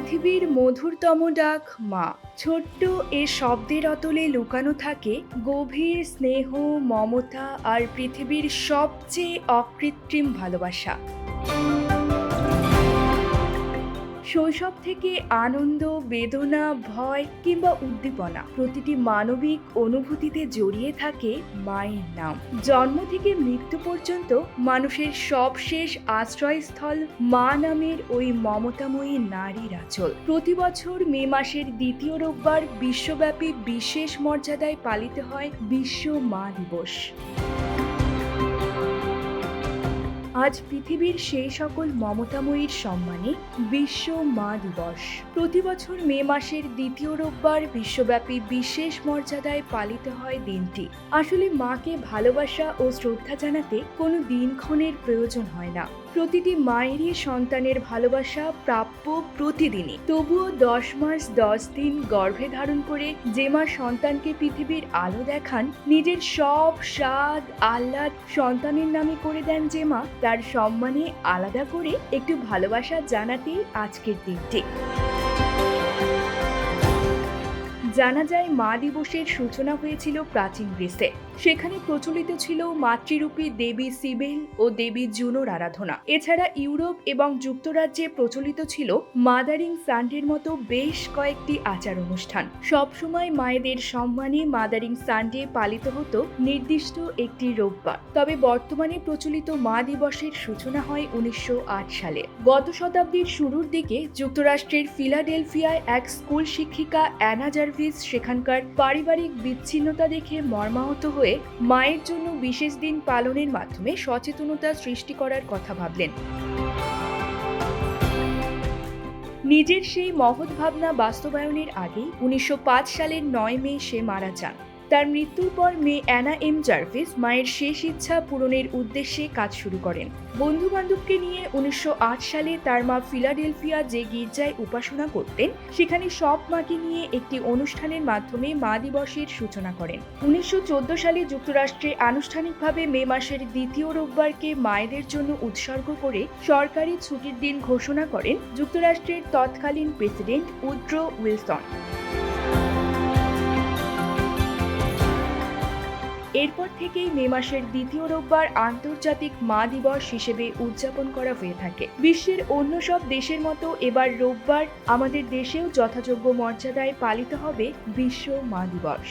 পৃথিবীর মধুরতম ডাক মা। ছোট্ট এ শব্দের অতলে লুকানো থাকে গভীর স্নেহ, মমতা আর পৃথিবীর সবচেয়ে অকৃত্রিম ভালোবাসা। শৈশব থেকে আনন্দ, বেদনা, ভয় কিংবা উদ্দীপনা প্রতিটি মানবিক অনুভূতিতে জড়িয়ে থাকে মায়ের নাম। জন্ম থেকে মৃত্যু পর্যন্ত মানুষের সবশেষ আশ্রয়স্থল মা নামের ওই মমতাময়ী নারীর আচল। প্রতি বছর মে মাসের দ্বিতীয় রোববার বিশ্বব্যাপী বিশেষ মর্যাদায় পালিত হয় বিশ্ব মা দিবস। আজ পৃথিবীর সেই সকল মমতাময়ীর সম্মানে বিশ্ব মা দিবস। প্রতি বছর মে মাসের দ্বিতীয় রোববার বিশ্বব্যাপী বিশেষ মর্যাদায় পালিত হয় দিনটি। আসলে মাকে ভালোবাসা ও শ্রদ্ধা জানাতে কোনো দিনক্ষণের প্রয়োজন হয় না। প্রতিটি মায়েরই সন্তানের ভালোবাসা প্রাপ্য প্রতিদিনই। তবুও দশ মাস দশ দিন গর্ভে ধারণ করে যে মা সন্তানকে পৃথিবীর আলো দেখান, নিজের সব স্বাদ, আহ্লাদ সন্তানের নামে করে দেন যে মা তার সম্মানে আলাদা করে একটু ভালোবাসা জানাতেই আজকের দিনটি। জানা যায়, মা দিবসের সূচনা হয়েছিল প্রাচীন গ্রিসে সেখানে প্রচলিত ছিল মাতৃরূপী দেবী সিবেল ও দেবী জুনোর আরাধনা। এছাড়া ইউরোপ এবং যুক্তরাজ্যে প্রচলিত ছিল মাদারিং সানডের মতো বেশ কয়েকটি আচার অনুষ্ঠান। সবসময় মায়েদের সম্মানে মাদারিং সানডে পালিত হতো নির্দিষ্ট একটি রোববার। তবে বর্তমানে প্রচলিত মা দিবসের সূচনা হয় উনিশশো আট সালে। গত শতাব্দীর শুরুর দিকে যুক্তরাষ্ট্রের ফিলাডেলফিয়ায় এক স্কুল শিক্ষিকা অ্যানা জার্ভিস সেখানকার পারিবারিক বিচ্ছিন্নতা দেখে মর্মাহত হয়ে মায়ের জন্য বিশেষ দিন পালনের মাধ্যমে সচেতনতা সৃষ্টি করার কথা ভাবলেন। নিজের সেই মহৎ ভাবনা বাস্তবায়নের আগেই উনিশশো পাঁচ সালের নয় মে সে মারা যান। তার মৃত্যুর পর মেয়ে অ্যানা এম জার্ভিস মায়ের শেষ ইচ্ছা পূরণের উদ্দেশ্যে কাজ শুরু করেন। বন্ধু বান্ধবকে নিয়ে উনিশশো আট সালে তার মা ফিলাডেলফিয়া যে গির্জায় উপাসনা করতেন, সেখানে সব মাকে নিয়ে একটি অনুষ্ঠানের মাধ্যমে মা দিবসের সূচনা করেন। উনিশশো চোদ্দ সালে যুক্তরাষ্ট্রে আনুষ্ঠানিকভাবে মে মাসের দ্বিতীয় রোববারকে মায়েদের জন্য উৎসর্গ করে সরকারি ছুটির দিন ঘোষণা করেন যুক্তরাষ্ট্রের তৎকালীন প্রেসিডেন্ট উড্রো উইলসন। এরপর থেকেই মে মাসের দ্বিতীয় রোববার আন্তর্জাতিক মা দিবস হিসেবে উদযাপন করা হয়ে থাকে। বিশ্বের অন্য সব দেশের মতো এবার রোববার আমাদের দেশেও যথাযোগ্য মর্যাদায় পালিত হবে বিশ্ব মা দিবস।